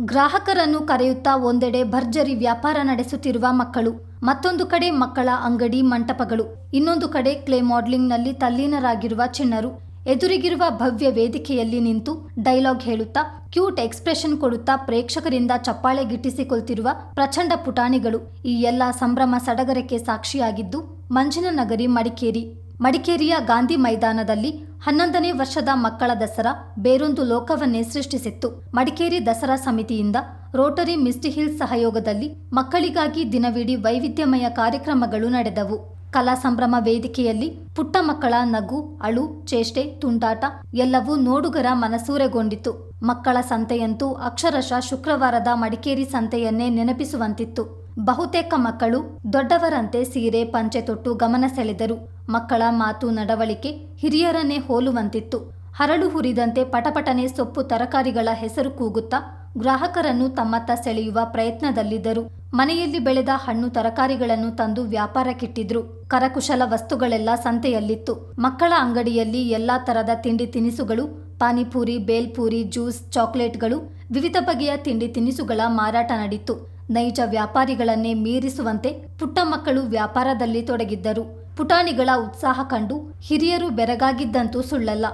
ಗ್ರಾಹಕರನ್ನು ಕರೆಯುತ್ತಾ ಒಂದೆಡೆ ಭರ್ಜರಿ ವ್ಯಾಪಾರ ನಡೆಸುತ್ತಿರುವ ಮಕ್ಕಳು. ಮತ್ತೊಂದು ಕಡೆ ಮಕ್ಕಳ ಅಂಗಡಿ ಮಂಟಪಗಳು. ಇನ್ನೊಂದು ಕಡೆ ಕ್ಲೇ ಮಾಡಲಿಂಗ್ನಲ್ಲಿ ತಲ್ಲೀನರಾಗಿರುವ ಚಿಣ್ಣರು. ಎದುರಿಗಿರುವ ಭವ್ಯ ವೇದಿಕೆಯಲ್ಲಿ ನಿಂತು ಡೈಲಾಗ್ ಹೇಳುತ್ತಾ, ಕ್ಯೂಟ್ ಎಕ್ಸ್ಪ್ರೆಷನ್ ಕೊಡುತ್ತಾ ಪ್ರೇಕ್ಷಕರಿಂದ ಚಪ್ಪಾಳೆ ಗಿಟ್ಟಿಸಿಕೊಳ್ತಿರುವ ಪ್ರಚಂಡ ಪುಟಾಣಿಗಳು. ಈ ಎಲ್ಲ ಸಂಭ್ರಮ ಸಡಗರಕ್ಕೆ ಸಾಕ್ಷಿಯಾಗಿದ್ದು ಮಂಜಿನ ನಗರಿ ಮಡಿಕೇರಿ. ಮಡಿಕೇರಿಯ ಗಾಂಧಿ ಮೈದಾನದಲ್ಲಿ ಹನ್ನೊಂದನೇ ವರ್ಷದ ಮಕ್ಕಳ ದಸರಾ ಬೇರೊಂದು ಲೋಕವನ್ನೇ ಸೃಷ್ಟಿಸಿತ್ತು. ಮಡಿಕೇರಿ ದಸರಾ ಸಮಿತಿಯಿಂದ ರೋಟರಿ ಮಿಸ್ಟಿ ಹಿಲ್ಸ್ ಸಹಯೋಗದಲ್ಲಿ ಮಕ್ಕಳಿಗಾಗಿ ದಿನವಿಡೀ ವೈವಿಧ್ಯಮಯ ಕಾರ್ಯಕ್ರಮಗಳು ನಡೆದವು. ಕಲಾ ಸಂಭ್ರಮ ವೇದಿಕೆಯಲ್ಲಿ ಪುಟ್ಟ ಮಕ್ಕಳ ನಗು, ಅಳು, ಚೇಷ್ಟೆ, ತುಂಟಾಟ ಎಲ್ಲವೂ ನೋಡುಗರ ಮನಸೂರೆಗೊಂಡಿತು ಮಕ್ಕಳ ಸಂತೆಯಂತೂ ಅಕ್ಷರಶಃ ಶುಕ್ರವಾರದ ಮಡಿಕೇರಿ ಸಂತೆಯನ್ನೇ ನೆನಪಿಸುವಂತಿತ್ತು. ಬಹುತೇಕ ಮಕ್ಕಳು ದೊಡ್ಡವರಂತೆ ಸೀರೆ, ಪಂಚೆ ತೊಟ್ಟು ಗಮನ ಸೆಳೆದರು. ಮಕ್ಕಳ ಮಾತು ನಡವಳಿಕೆ ಹಿರಿಯರನ್ನೇ ಹೋಲುವಂತಿತ್ತು. ಹರಳು ಹುರಿದಂತೆ ಪಟಪಟನೆ ಸೊಪ್ಪು ತರಕಾರಿಗಳ ಹೆಸರು ಕೂಗುತ್ತಾ ಗ್ರಾಹಕರನ್ನು ತಮ್ಮತ್ತ ಸೆಳೆಯುವ ಪ್ರಯತ್ನದಲ್ಲಿದ್ದರು. ಮನೆಯಲ್ಲಿ ಬೆಳೆದ ಹಣ್ಣು ತರಕಾರಿಗಳನ್ನು ತಂದು ವ್ಯಾಪಾರಕ್ಕಿಟ್ಟಿದ್ರು. ಕರಕುಶಲ ವಸ್ತುಗಳೆಲ್ಲ ಸಂತೆಯಲ್ಲಿತ್ತು. ಮಕ್ಕಳ ಅಂಗಡಿಯಲ್ಲಿ ಎಲ್ಲಾ ತರದ ತಿಂಡಿ ತಿನಿಸುಗಳು, ಪಾನಿಪೂರಿ, ಬೇಲ್ಪೂರಿ, ಜ್ಯೂಸ್, ಚಾಕ್ಲೇಟ್ಗಳು, ವಿವಿಧ ಬಗೆಯ ತಿಂಡಿ ತಿನಿಸುಗಳ ಮಾರಾಟ ನಡೀತು. ನೈಜ ವ್ಯಾಪಾರಿಗಳನ್ನೇ ಮೀರಿಸುವಂತೆ ಪುಟ್ಟ ಮಕ್ಕಳು ವ್ಯಾಪಾರದಲ್ಲಿ ತೊಡಗಿದ್ದರು. ಪುಟಾಣಿಗಳ ಉತ್ಸಾಹ ಕಂಡು ಹಿರಿಯರು ಬೆರಗಾಗಿದ್ದಂತೂ ಸುಳ್ಳಲ್ಲ.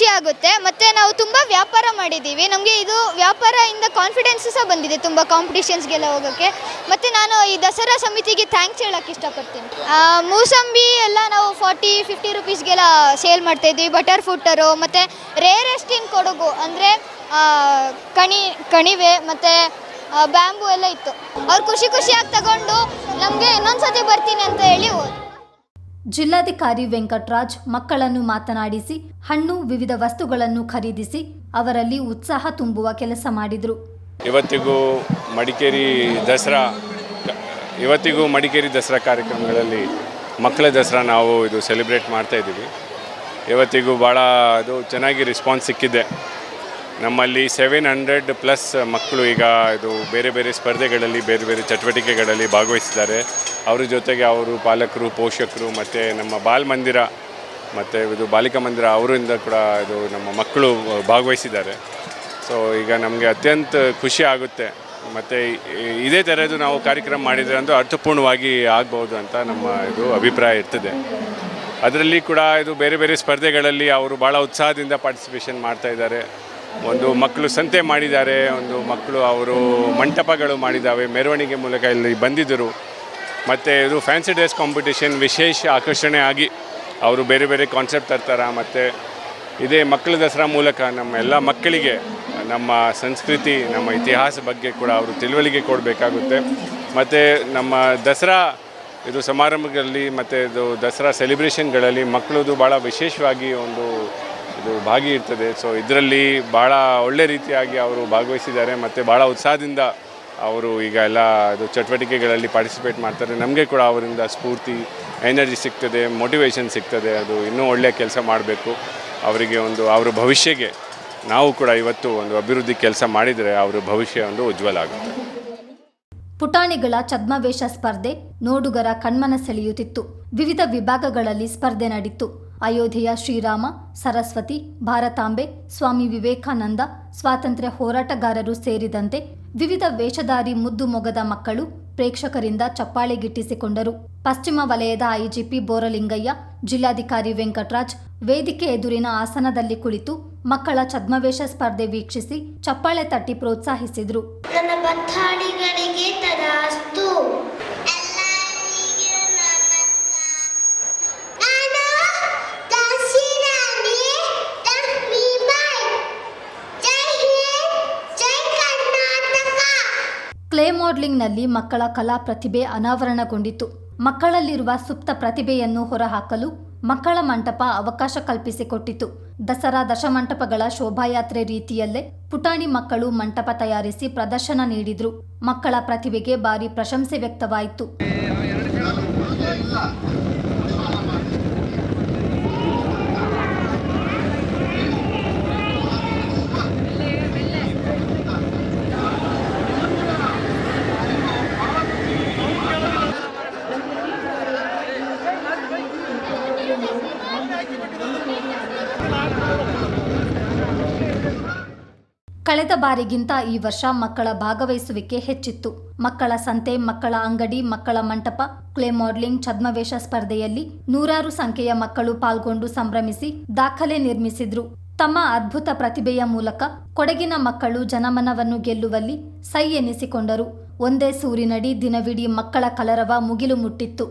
ಖುಷಿ ಆಗುತ್ತೆ. ಮತ್ತು ನಾವು ತುಂಬ ವ್ಯಾಪಾರ ಮಾಡಿದ್ದೀವಿ. ನಮಗೆ ಇದು ವ್ಯಾಪಾರದಿಂದ ಕಾನ್ಫಿಡೆನ್ಸ್ ಸಹ ಬಂದಿದೆ ತುಂಬ ಕಾಂಪಿಟೇಷನ್ಸ್ಗೆಲ್ಲ ಹೋಗೋಕ್ಕೆ. ಮತ್ತು ನಾನು ಈ ದಸರಾ ಸಮಿತಿಗೆ ಥ್ಯಾಂಕ್ಸ್ ಹೇಳೋಕ್ಕೆ ಇಷ್ಟಪಡ್ತೀನಿ. ಮೂಸಂಬಿ ಎಲ್ಲ ನಾವು ಫಾರ್ಟಿ ಫಿಫ್ಟಿ ರುಪೀಸ್ಗೆಲ್ಲ ಸೇಲ್ ಮಾಡ್ತಾಯಿದ್ವಿ ಬಟರ್ ಫುಟ್ಟರು ಮತ್ತು ರೇರೆಸ್ಟ್ ಇನ್ ಕೊಡಗು ಅಂದರೆ ಕಣಿ, ಕಣಿವೆ, ಮತ್ತು ಬ್ಯಾಂಬು ಎಲ್ಲ ಇತ್ತು. ಅವ್ರು ಖುಷಿ ಖುಷಿಯಾಗಿ ತಗೊಂಡು ನಮಗೆ ಇನ್ನೊಂದು ಸತಿ ಬರ್ತೀನಿ ಅಂತ ಹೇಳಿ ಹೋದ್ರು. ಜಿಲ್ಲಾಧಿಕಾರಿ ವೆಂಕಟರಾಜ್ ಮಕ್ಕಳನ್ನು ಮಾತನಾಡಿಸಿ, ಹಣ್ಣು ವಿವಿಧ ವಸ್ತುಗಳನ್ನು ಖರೀದಿಸಿ, ಅವರಲ್ಲಿ ಉತ್ಸಾಹ ತುಂಬುವ ಕೆಲಸ ಮಾಡಿದರು. ಇವತ್ತಿಗೂ ಮಡಿಕೇರಿ ದಸರಾ, ಇವತ್ತಿಗೂ ಮಡಿಕೇರಿ ದಸರಾ ಕಾರ್ಯಕ್ರಮಗಳಲ್ಲಿ ಮಕ್ಕಳ ದಸರಾ ನಾವು ಇದು ಸೆಲೆಬ್ರೇಟ್ ಮಾಡ್ತಾ ಇದ್ದೀವಿ. ಇವತ್ತಿಗೂ ಭಾಳ ಅದು ಚೆನ್ನಾಗಿ ರೆಸ್ಪಾನ್ಸ್ ಸಿಕ್ಕಿದೆ. ನಮ್ಮಲ್ಲಿ ಸೆವೆನ್ ಹಂಡ್ರೆಡ್ ಪ್ಲಸ್ ಮಕ್ಕಳು ಈಗ ಇದು ಬೇರೆ ಬೇರೆ ಸ್ಪರ್ಧೆಗಳಲ್ಲಿ, ಬೇರೆ ಬೇರೆ ಚಟುವಟಿಕೆಗಳಲ್ಲಿ ಭಾಗವಹಿಸಿದ್ದಾರೆ ಅವರ ಜೊತೆಗೆ ಅವರು ಪಾಲಕರು, ಪೋಷಕರು, ಮತ್ತು ನಮ್ಮ ಬಾಲ್ ಮಂದಿರ, ಮತ್ತು ಇದು ಬಾಲಿಕಾ ಮಂದಿರ ಅವರಿಂದ ಕೂಡ ಇದು ನಮ್ಮ ಮಕ್ಕಳು ಭಾಗವಹಿಸಿದ್ದಾರೆ. ಸೊ ಈಗ ನಮಗೆ ಅತ್ಯಂತ ಖುಷಿ ಆಗುತ್ತೆ. ಮತ್ತು ಇದೇ ಥರದ್ದು ನಾವು ಕಾರ್ಯಕ್ರಮ ಮಾಡಿದರೆ ಅಂತೂ ಅರ್ಥಪೂರ್ಣವಾಗಿ ಆಗ್ಬೋದು ಅಂತ ನಮ್ಮ ಇದು ಅಭಿಪ್ರಾಯ ಇರ್ತದೆ. ಅದರಲ್ಲಿ ಕೂಡ ಇದು ಬೇರೆ ಬೇರೆ ಸ್ಪರ್ಧೆಗಳಲ್ಲಿ ಅವರು ಭಾಳ ಉತ್ಸಾಹದಿಂದ ಪಾರ್ಟಿಸಿಪೇಷನ್ ಮಾಡ್ತಾ ಇದ್ದಾರೆ. ಒಂದು ಮಕ್ಕಳು ಸಂತೆ ಮಾಡಿದ್ದಾರೆ, ಒಂದು ಮಕ್ಕಳು ಅವರು ಮಂಟಪಗಳು ಮಾಡಿದ್ದಾವೆ, ಮೆರವಣಿಗೆ ಮೂಲಕ ಇಲ್ಲಿ ಬಂದಿದ್ದರು. ಮತ್ತು ಇದು ಫ್ಯಾನ್ಸಿ ಡ್ರೆಸ್ ಕಾಂಪಿಟೇಷನ್ ವಿಶೇಷ ಆಕರ್ಷಣೆ ಆಗಿ ಅವರು ಬೇರೆ ಬೇರೆ ಕಾನ್ಸೆಪ್ಟ್ ತರ್ತಾರೆ, ಮತ್ತು ಇದೇ ಮಕ್ಕಳ ದಸರಾ ಮೂಲಕ ನಮ್ಮ ಎಲ್ಲ ಮಕ್ಕಳಿಗೆ, ನಮ್ಮ ಸಂಸ್ಕೃತಿ, ನಮ್ಮ ಇತಿಹಾಸ ಬಗ್ಗೆ ಕೂಡ ಅವರು ತಿಳುವಳಿಕೆ ಕೊಡಬೇಕಾಗುತ್ತೆ. ಮತ್ತು ನಮ್ಮ ದಸರಾ ಇದು ಸಮಾರಂಭಗಳಲ್ಲಿ, ಮತ್ತು ಇದು ದಸರಾ ಸೆಲೆಬ್ರೇಷನ್ಗಳಲ್ಲಿ ಮಕ್ಕಳದು ಭಾಳ ವಿಶೇಷವಾಗಿ ಒಂದು ಇದು ಭಾಗಿ ಇರ್ತದೆ. ಸೊ ಇದರಲ್ಲಿ ಭಾಳ ಒಳ್ಳೆ ರೀತಿಯಾಗಿ ಅವರು ಭಾಗವಹಿಸಿದ್ದಾರೆ ಮತ್ತು ಭಾಳ ಉತ್ಸಾಹದಿಂದ ಅವರು ಈಗ ಎಲ್ಲ ಇದು ಚಟುವಟಿಕೆಗಳಲ್ಲಿ ಪಾರ್ಟಿಸಿಪೇಟ್ ಮಾಡ್ತಾರೆ. ನಮಗೆ ಕೂಡ ಅವರಿಂದ ಸ್ಫೂರ್ತಿ ಎನರ್ಜಿ ಸಿಗ್ತದೆ ಮೋಟಿವೇಶನ್ ಸಿಗ್ತದೆ. ಅದು ಇನ್ನೂ ಒಳ್ಳೆಯ ಕೆಲಸ ಮಾಡಬೇಕು. ಅವರಿಗೆ ಒಂದು, ಅವರ ಭವಿಷ್ಯಗೆ ನಾವು ಕೂಡ ಇವತ್ತು ಒಂದು ಅಭಿವೃದ್ಧಿ ಕೆಲಸ ಮಾಡಿದರೆ ಅವರ ಭವಿಷ್ಯ ಒಂದು ಉಜ್ವಲ ಆಗುತ್ತೆ. ಪುಟಾಣಿಗಳ ಛದ್ಮವೇಷ ಸ್ಪರ್ಧೆ ನೋಡುಗರ ಕಣ್ಮನ ಸೆಳೆಯುತ್ತಿತ್ತು. ವಿವಿಧ ವಿಭಾಗಗಳಲ್ಲಿ ಸ್ಪರ್ಧೆ ನಡೀತು. ಅಯೋಧ್ಯೆಯ ಶ್ರೀರಾಮ, ಸರಸ್ವತಿ, ಭಾರತಾಂಬೆ, ಸ್ವಾಮಿ ವಿವೇಕಾನಂದ, ಸ್ವಾತಂತ್ರ್ಯ ಹೋರಾಟಗಾರರು ಸೇರಿದಂತೆ ವಿವಿಧ ವೇಷಧಾರಿ ಮುದ್ದು ಮೊಗದ ಮಕ್ಕಳು ಪ್ರೇಕ್ಷಕರಿಂದ ಚಪ್ಪಾಳೆ ಗಿಟ್ಟಿಸಿಕೊಂಡರು ಪಶ್ಚಿಮ ವಲಯದ ಐಜಿಪಿ ಬೋರಲಿಂಗಯ್ಯ, ಜಿಲ್ಲಾಧಿಕಾರಿ ವೆಂಕಟರಾಜ್ ವೇದಿಕೆ ಎದುರಿನ ಆಸನದಲ್ಲಿ ಕುಳಿತು ಮಕ್ಕಳ ಛದ್ಮವೇಷ ಸ್ಪರ್ಧೆ ವೀಕ್ಷಿಸಿ ಚಪ್ಪಾಳೆ ತಟ್ಟಿ ಪ್ರೋತ್ಸಾಹಿಸಿದ್ರು. ಮಾಡಲಿಂಗ್ನಲ್ಲಿ ಮಕ್ಕಳ ಕಲಾ ಪ್ರತಿಭೆ ಅನಾವರಣಗೊಂಡಿತು ಮಕ್ಕಳಲ್ಲಿರುವ ಸುಪ್ತ ಪ್ರತಿಭೆಯನ್ನು ಹೊರಹಾಕಲು ಮಕ್ಕಳ ಮಂಟಪ ಅವಕಾಶ ಕಲ್ಪಿಸಿಕೊಟ್ಟಿತು. ದಸರಾ ದಶಮಂಟಪಗಳ ಶೋಭಾಯಾತ್ರೆ ರೀತಿಯಲ್ಲೇ ಪುಟಾಣಿ ಮಕ್ಕಳು ಮಂಟಪ ತಯಾರಿಸಿ ಪ್ರದರ್ಶನ ನೀಡಿದ್ರು. ಮಕ್ಕಳ ಪ್ರತಿಭೆಗೆ ಭಾರಿ ಪ್ರಶಂಸೆ ವ್ಯಕ್ತವಾಯಿತು. ಕಳೆದ ಬಾರಿಗಿಂತ ಈ ವರ್ಷ ಮಕ್ಕಳ ಭಾಗವಹಿಸುವಿಕೆ ಹೆಚ್ಚಿತ್ತು. ಮಕ್ಕಳ ಸಂತೆ, ಮಕ್ಕಳ ಅಂಗಡಿ, ಮಕ್ಕಳ ಮಂಟಪ, ಕ್ಲೇ ಮಾಡಲಿಂಗ್ ಛದ್ಮವೇಷ ಸ್ಪರ್ಧೆಯಲ್ಲಿ ನೂರಾರು ಸಂಖ್ಯೆಯ ಮಕ್ಕಳು ಪಾಲ್ಗೊಂಡು ಸಂಭ್ರಮಿಸಿ ದಾಖಲೆ ನಿರ್ಮಿಸಿದ್ರು. ತಮ್ಮ ಅದ್ಭುತ ಪ್ರತಿಭೆಯ ಮೂಲಕ ಕೊಡಗಿನ ಮಕ್ಕಳು ಜನಮನವನ್ನು ಗೆಲ್ಲುವಲ್ಲಿ ಸೈ ಎನಿಸಿಕೊಂಡರು. ಒಂದೇ ಸೂರಿನಡಿ ದಿನವಿಡೀ ಮಕ್ಕಳ ಕಲರವ ಮುಗಿಲು ಮುಟ್ಟಿತ್ತು.